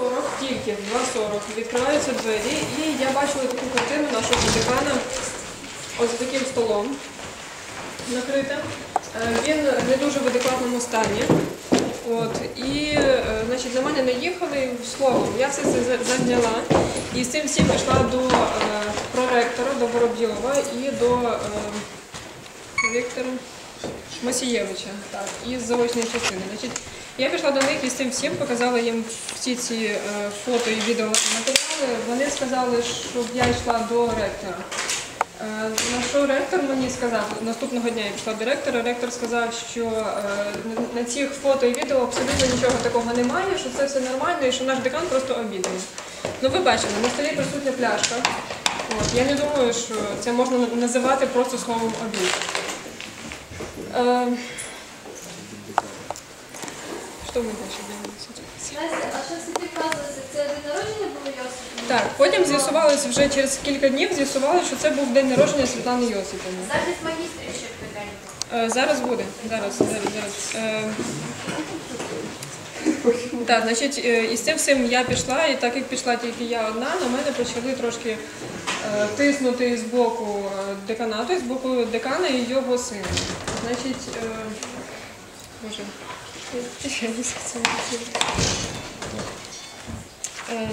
2.40, тільки в 2.40 відкриваються двері, і я бачила таку картину нашого декана ось таким столом накритим. Е, Він не дуже в адекватному стані. От, і е, значить, на мене наїхали словом. Я все це зайняла і з цим всім пішла до е, проректора, до Воробйова і до Віктора Масієвича, так, із заочної частини. Значить, я пішла до них і з цим всім показала їм всі ці е, фото і відеоматеріали. Вони сказали, щоб я йшла до ректора. Е, На що ректор мені сказав, наступного дня я пішла до ректора, ректор сказав, що е, на цих фото і відео абсолютно нічого такого немає, що це все нормально і що наш декан просто обідає. Ну ви бачили, на столі присутня пляшка. От, я не думаю, що це можна називати просто словом обід. Що ми далі дивимося? А що це ти? Це день народження було Йосипа? Так, потім з'ясувалося вже через кілька днів, з'ясувалося, що це був день народження Світлани Йосипівни. Захист магістрів ще в питанні. Е, Зараз буде. Зараз, зараз, зараз. Е, Так, значить, е, і з цим всім я пішла, і так як пішла тільки я одна, на мене почали трошки е, тиснути з боку е, деканату, з боку декана і його сина. Значить, е, не сказала. Е,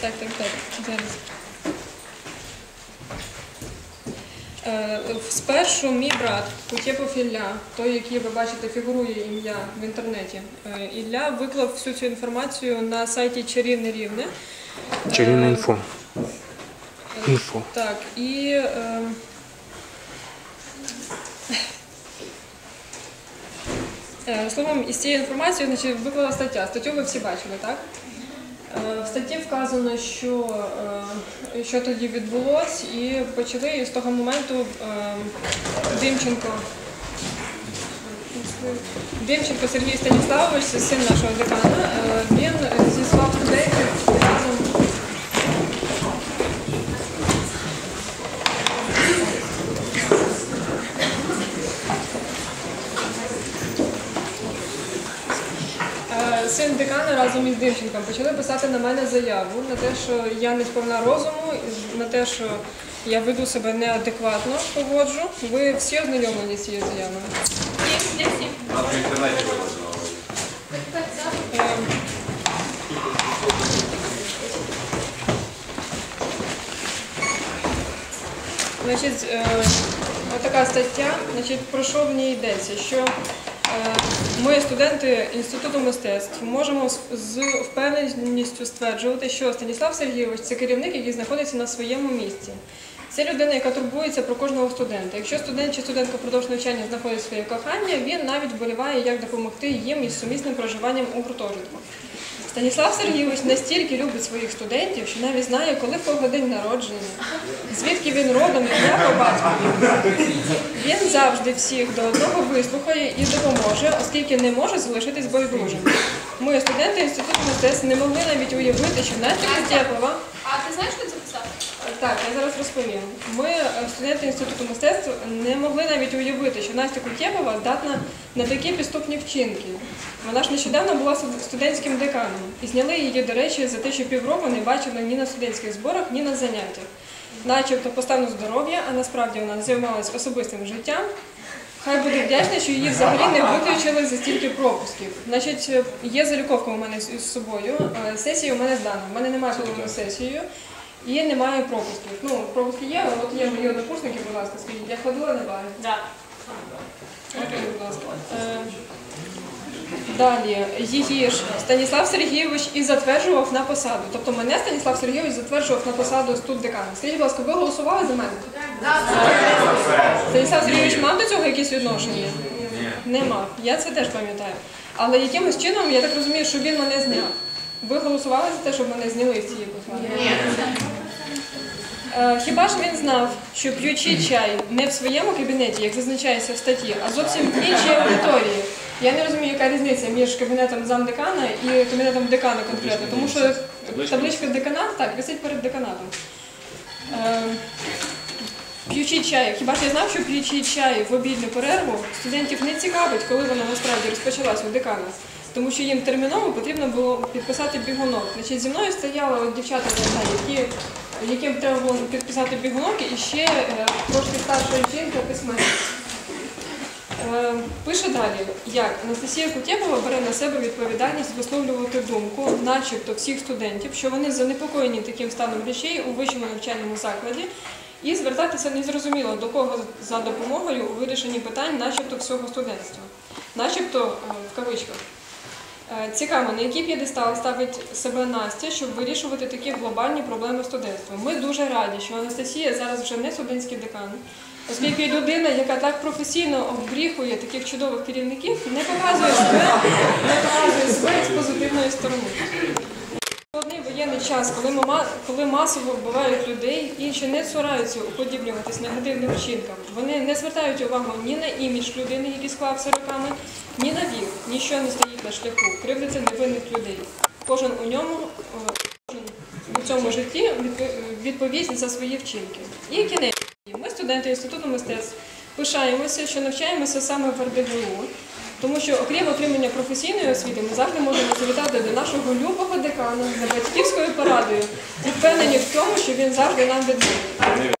Так, так, так, зараз. Е, Спершу мій брат Кутєпов Ілля, той, який ви бачите, фігурує ім'я в інтернеті. Е, Ілля виклав всю цю інформацію на сайті Чарівне Рівне. Чарівне Е, інфо. Інфо. Так, і е, е, словом, із цією інформацією значить, виклала стаття. Статтю ви всі бачили, так? Е, В статті вказано, що, е, що тоді відбулось, і почали і з того моменту е, Димченко. Димченко Сергій Станіславович, син нашого декана, е, він зіслав студентів разом. Е, Син декана разом із Димченком почали писати на мене заяву на те, що я не сповна розуму, на те, що я веду себе неадекватно, поводжу. Ви всі ознайомлені з цією заявою? Ні, не всі. Нас в інтернеті. Значить, е, отака стаття, значить, про що в ній йдеться? Що ми, студенти Інституту мистецтв, можемо з- з впевненістю стверджувати, що Станіслав Сергійович це керівник, який знаходиться на своєму місці. Це людина, яка турбується про кожного студента. Якщо студент чи студентка впродовж навчання знаходить своє кохання, він навіть вболіває, як допомогти їм із сумісним проживанням у гуртожитку. Станіслав Сергійович настільки любить своїх студентів, що навіть знає, коли кого день народження, звідки він родом і я по батькові. Він завжди всіх до одного вислухає і допоможе, оскільки не може залишитись байдужим. Мої студенти інституту мистецтв, не могли навіть уявити, що Настя Костєпова А ти знаєш, що це? Так, я зараз розповім. Ми, е, студенти інституту мистецтв, не могли навіть уявити, що Настя Кутєпова здатна на такі підступні вчинки. Вона ж нещодавно була студентським деканом і зняли її, до речі, за те, що півроку не бачили ні на студентських зборах, ні на заняттях. Начебто по стану здоров'я, а насправді вона займалась особистим життям. Хай буде вдячна, що її взагалі не виключили за стільки пропусків. Значить, е, є заліковка у мене з собою. Е, Сесія у мене здана. У мене немає половини сесію і немає пропусків. Ну, пропуски є, але от є мої однокурсники, будь ласка, скажіть. Я ходила, не бачу. Так. Окей, будь ласка. Е, Далі, її ж Станіслав Сергійович і затверджував на посаду. Тобто мене Станіслав Сергійович затверджував на посаду студдекана. Скажіть, будь ласка, ви голосували за мене? Станіслав Сергійович мав до цього якісь відношення? Не мав. Я це теж пам'ятаю. Але якимось чином, я так розумію, що він мене зняв. Ви голосували за те, щоб мене зняли з цієї посади? Е, Хіба ж він знав, що п'ючи чай не в своєму кабінеті, як зазначається в статті, а зовсім в іншій аудиторії? Я не розумію, яка різниця між кабінетом замдекана і кабінетом декана конкретно, тому що табличка деканат так висить перед деканатом. Е, П'ючи чай, хіба ж я знав, що п'ючи чай в обідню перерву студентів не цікавить, коли вона насправді розпочалась у декана. тому що їм терміново потрібно було підписати бігунок. Значить, зі мною стояли от дівчата, які, яким треба було підписати бігунок, і ще е, трошки старша жінка письменниця. Е, Пише далі, як Анастасія Кутєпова бере на себе відповідальність висловлювати думку, начебто всіх студентів, що вони занепокоєні таким станом речей у вищому навчальному закладі, і звертатися незрозуміло до кого за допомогою у вирішенні питань, начебто всього студентства, начебто е, в кавичках. Е, Цікаво, на який п'єдестал ставить себе Настя, щоб вирішувати такі глобальні проблеми студентства. Ми дуже раді, що Анастасія зараз вже не студентський декан, оскільки людина, яка так професійно оббріхує таких чудових керівників, не показує себе, не показує себе з позитивної сторони. Складний воєнний час, коли, коли масово вбивають людей, інші не цураються уподібнюватись негативним вчинкам. Вони не звертають увагу ні на імідж людини, який склався роками, ні на вік. Ніщо не стоїть на шляху. Кривдиться невинних людей. Кожен у ньому, кожен у цьому житті відповість за свої вчинки. І кінець. Ми, студенти Інституту мистецтв, пишаємося, що навчаємося саме в РДГУ, тому що, окрім отримання професійної освіти, ми завжди можемо завітати до нашого любого декана за батьківською порадою і впевнені в тому, що він завжди нам відмовить.